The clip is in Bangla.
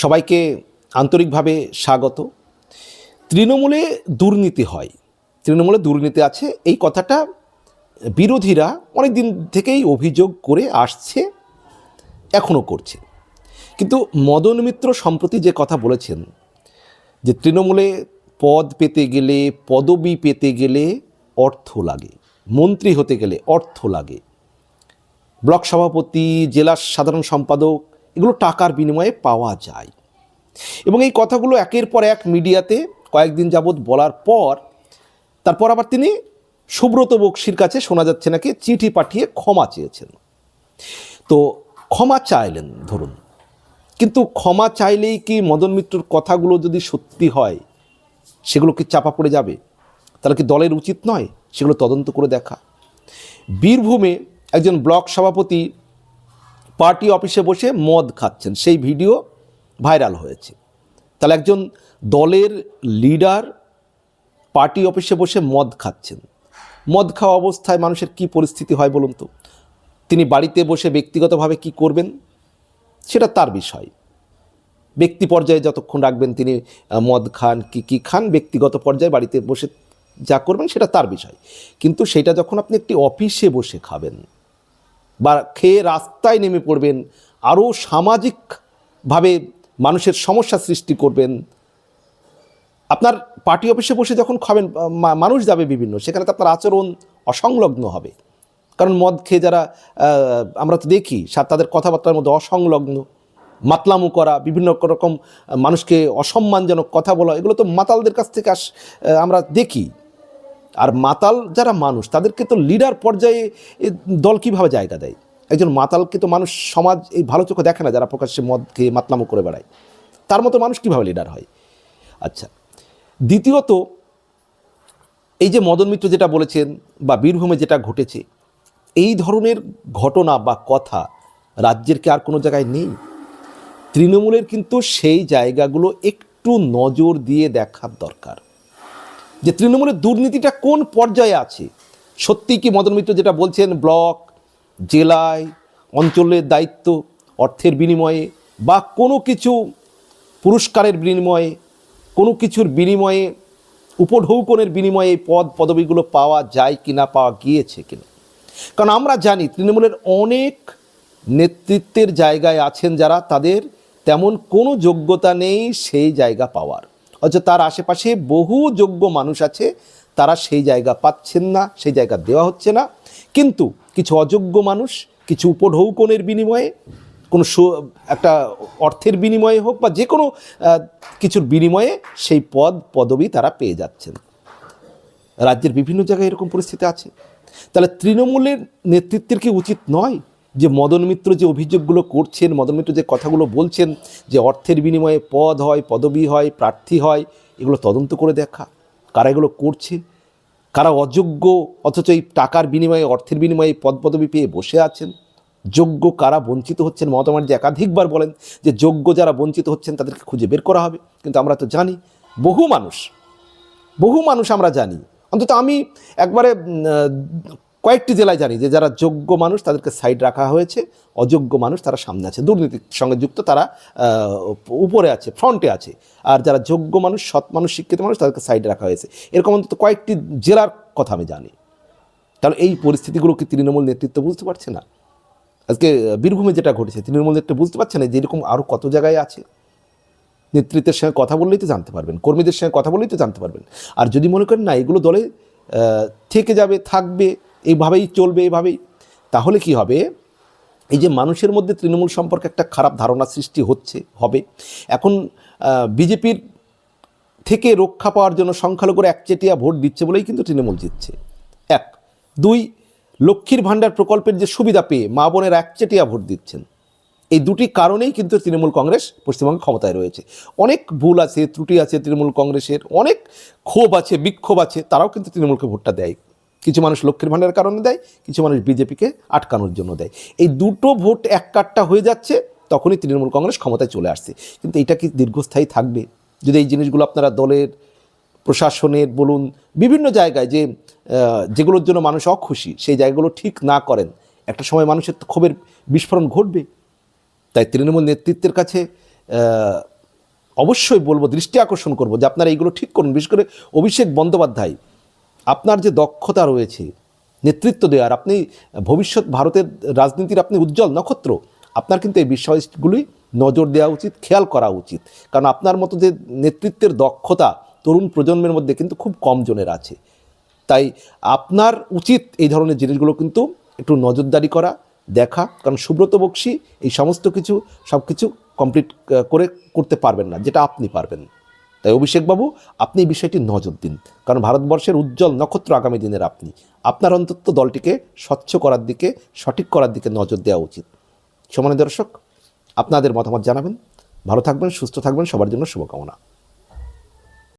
সবাইকে আন্তরিকভাবে স্বাগত। তৃণমূলে দুর্নীতি হয়। তৃণমূলে দুর্নীতি আছে। এই কথাটা বিরোধীরা অনেক দিন থেকেই অভিযোগ করে আসছে এখনও করছে। কিন্তু মদন মিত্র সম্প্রতি যে কথা বলেছেন, যে তৃণমূলে পদ পেতে গেলে, পদবি পেতে গেলে অর্থ লাগে, মন্ত্রী হতে গেলে অর্থ লাগে। ব্লক সভাপতি জেলা সাধারণ সম্পাদক এগুলো টাকার বিনিময়ে পাওয়া যায়। এবং এই কথাগুলো একের পর এক মিডিয়াতে কয়েকদিন যাবৎ বলার পর, তারপর আবার তিনি সুব্রত বক্সির কাছে শোনা যাচ্ছে নাকি চিঠি পাঠিয়ে ক্ষমা চেয়েছেন। তো ক্ষমা চাইলেন, ধরুন। কিন্তু ক্ষমা চাইলেই কি মদন মিত্রর কথাগুলো যদি সত্যি হয়, সেগুলো কি চাপা পড়ে যাবে? তাহলে কি দলের উচিত নয় সেগুলো তদন্ত করে দেখা? বীরভূমে একজন ব্লক সভাপতি পার্টি অফিসে বসে মদ খাচ্ছেন। সেই ভিডিও ভাইরাল হয়েছে। তাহলে একজন দলের লিডার পার্টি অফিসে বসে মদ খাচ্ছেন। মদ খাওয়া অবস্থায় মানুষের কি পরিস্থিতি হয় বলুন তো? তিনি বাড়িতে বসে ব্যক্তিগতভাবে কি করবেন? সেটা তার বিষয়। ব্যক্তি পর্যায়ে যতক্ষণ রাখবেন তিনি মদ খান, কি কি খান, ব্যক্তিগত পর্যায়ে বাড়িতে বসে যা করবেন সেটা তার বিষয়। কিন্তু সেটা যখন আপনি একটি অফিসে বসে খাবেন বা খেয়ে রাস্তায় নেমে পড়বেন, আরও সামাজিকভাবে মানুষের সমস্যা সৃষ্টি করবেন। আপনার পার্টি অফিসে বসে যখন খাবেন মানুষ যাবে বিভিন্ন, সেখানে তো আপনার আচরণ অসংলগ্ন হবে। কারণ মদ খেয়ে যারা আমরা তো দেখি তাদের কথাবার্তার মধ্যে অসংলগ্ন, মাতলামু করা, বিভিন্ন রকম মানুষকে অসম্মানজনক কথা বলা, এগুলো তো মাতালদের কাছ থেকে আস আমরা দেখি। আর মাতাল যারা মানুষ, তাদেরকে তো লিডার পর্যায়ে দল কীভাবে জায়গা দেয়? একজন মাতালকে তো মানুষ সমাজ এই ভালো চোখে দেখে না, যারা প্রকাশ্যে মদ খেয়ে মাতলামো করে বেড়ায়। তার মতো মানুষ কীভাবে লিডার হয়? আচ্ছা দ্বিতীয়ত, এই যে মদন মিত্র যেটা বলেছেন বা বীরভূমে যেটা ঘটেছে, এই ধরনের ঘটনা বা কথা রাজ্যের কি আর কোনো জায়গায় নেই? তৃণমূলের কিন্তু সেই জায়গাগুলো একটু নজর দিয়ে দেখার দরকার। যে তৃণমূলের দুর্নীতিটা কোন পর্যায়ে আছে? সত্যি কি মদন মিত্র যেটা বলছেন, ব্লক, জেলায়, অঞ্চলের দায়িত্ব, অর্থের বিনিময়ে, বা কোনো কিছু পুরস্কারের বিনিময়ে, কোনো কিছুর বিনিময়ে, উপঢৌকনের বিনিময়ে এই পদ, পদবিগুলো পাওয়া যায় কি না পাওয়া গিয়েছে কিনা? কারণ আমরা জানি তৃণমূলের অনেক নেতৃত্বের জায়গায় আছেন যারা, তাদের তেমন কোনো যোগ্যতা নেই সেই জায়গা পাওয়ার। অথচ তার আশেপাশে বহু যোগ্য মানুষ আছে। তারা সেই জায়গা পাচ্ছেন না, সেই জায়গা দেওয়া হচ্ছে না। কিন্তু কিছু অযোগ্য মানুষ, কিছু উপঢৌকনের বিনিময়ে, কোনো একটা অর্থের বিনিময়ে হোক বা যে কোনো কিছুর বিনিময়ে সেই পদ, পদবি তারা পেয়ে যাচ্ছেন। রাজ্যের বিভিন্ন জায়গায় এরকম পরিস্থিতি আছে। তাহলে তৃণমূলের নেতৃত্বের কি উচিত নয়? যে মদন মিত্র যে অভিযোগগুলো করছেন, মদন মিত্র যে কথাগুলো বলছেন, যে অর্থের বিনিময়ে পদ হয়, পদবি হয়, প্রার্থী হয়, এগুলো তদন্ত করে দেখা। কারা এগুলো করছে? কারা অযোগ্য অথচ এই টাকার বিনিময়ে, অর্থের বিনিময়ে পদ পদবি পেয়ে বসে আছেন? যোগ্য কারা বঞ্চিত হচ্ছেন? মমতা একাধিকবার বলেন যে যোগ্য যারা বঞ্চিত হচ্ছেন তাদেরকে খুঁজে বের করা হবে। কিন্তু আমরা তো জানি, বহু মানুষ বহু মানুষ আমরা জানি। অন্তত আমি একবারে কয়েকটি জেলায় জানি যে যারা যোগ্য মানুষ তাদেরকে সাইড রাখা হয়েছে, অযোগ্য মানুষ তারা সামনে আছে। দুর্নীতির সঙ্গে যুক্ত তারা উপরে আছে ফ্রন্টে আছে। আর যারা যোগ্য মানুষ, সৎ মানুষ, শিক্ষিত মানুষ তাদেরকে সাইডে রাখা হয়েছে। এরকম অন্তত কয়েকটি জেলার কথা আমি জানি। তাহলে এই পরিস্থিতিগুলো কি তৃণমূল নেতৃত্ব বুঝতে পারছে না? আজকে বীরভূমে যেটা ঘটেছে, তৃণমূল নেতৃত্ব বুঝতে পারছে না যে এরকম আরও কত জায়গায় আছে? নেতৃত্বের সঙ্গে কথা বললেই তো জানতে পারবেন, কর্মীদের সঙ্গে কথা বললেই তো জানতে পারবেন। আর যদি মনে করেন না, এগুলো দলে থেকে যাবে, থাকবে এইভাবেই চলবে, এইভাবেই। তাহলে কি হবে? এই যে মানুষের মধ্যে তৃণমূল সম্পর্কে একটা খারাপ ধারণা সৃষ্টি হচ্ছে, হবে। এখন বিজেপির থেকে রক্ষা পাওয়ার জন্য সংখ্যালঘুরা একচেটিয়া ভোট দিচ্ছে বলেই কিন্তু তৃণমূল জিতছে। এক। দুই, লক্ষ্মীর ভাণ্ডার প্রকল্পের যে সুবিধা পেয়ে মা বোনের একচেটিয়া ভোট দিচ্ছেন। এই দুটি কারণেই কিন্তু তৃণমূল কংগ্রেস পশ্চিমবঙ্গে ক্ষমতায় রয়েছে। অনেক ভুল আছে, ত্রুটি আছে তৃণমূল কংগ্রেসের, অনেক ক্ষোভ আছে, বিক্ষোভ আছে, তারাও কিন্তু তৃণমূলকে ভোটটা দেয়। কিছু মানুষ লক্ষ্মীর ভাণ্ডারের কারণে দেয়, কিছু মানুষ বিজেপিকে আটকানোর জন্য দেয়। এই দুটো ভোট এক কাট্টা হয়ে যাচ্ছে, তখনই তৃণমূল কংগ্রেস ক্ষমতায় চলে আসছে। কিন্তু এটা কি দীর্ঘস্থায়ী থাকবে? যদি এই জিনিসগুলো আপনারা দলের, প্রশাসনের বলুন, বিভিন্ন জায়গায় যে যেগুলোর জন্য মানুষ অখুশি, সেই জায়গাগুলো ঠিক না করেন, একটা সময় মানুষের ক্ষোভের বিস্ফোরণ ঘটবে। তাই তৃণমূল নেতৃত্বের কাছে অবশ্যই বলব, দৃষ্টি আকর্ষণ করব যে আপনারা এইগুলো ঠিক করুন। বিশেষ করে অভিষেক বন্দ্যোপাধ্যায় আপনার যে দক্ষতা রয়েছে, নেতৃত্ব দেওয়ার, আপনি ভবিষ্যৎ ভারতের রাজনীতির আপনি উজ্জ্বল নক্ষত্র, আপনার কিন্তু এই বিষয়গুলি নজর দেওয়া উচিত, খেয়াল করা উচিত। কারণ আপনার মতো যে নেতৃত্বের দক্ষতা তরুণ প্রজন্মের মধ্যে কিন্তু খুব কম জনের আছে। তাই আপনার উচিত এই ধরনের জিনিসগুলো কিন্তু একটু নজরদারি করা, দেখা, কারণ সুব্রত বক্সি এই সমস্ত কিছু সব কিছু কমপ্লিট করে, করতে পারবেন না, যেটা আপনি পারবেন। তাই অভিষেকবাবু, আপনি এই বিষয়টি নজর দিন। কারণ ভারতবর্ষের উজ্জ্বল নক্ষত্র আগামী দিনের আপনি। আপনার অন্তত দলটিকে স্বচ্ছ করার দিকে, সঠিক করার দিকে নজর দেওয়া উচিত। সমানে দর্শক, আপনাদের মতামত জানাবেন। ভালো থাকবেন, সুস্থ থাকবেন, সবার জন্য শুভকামনা।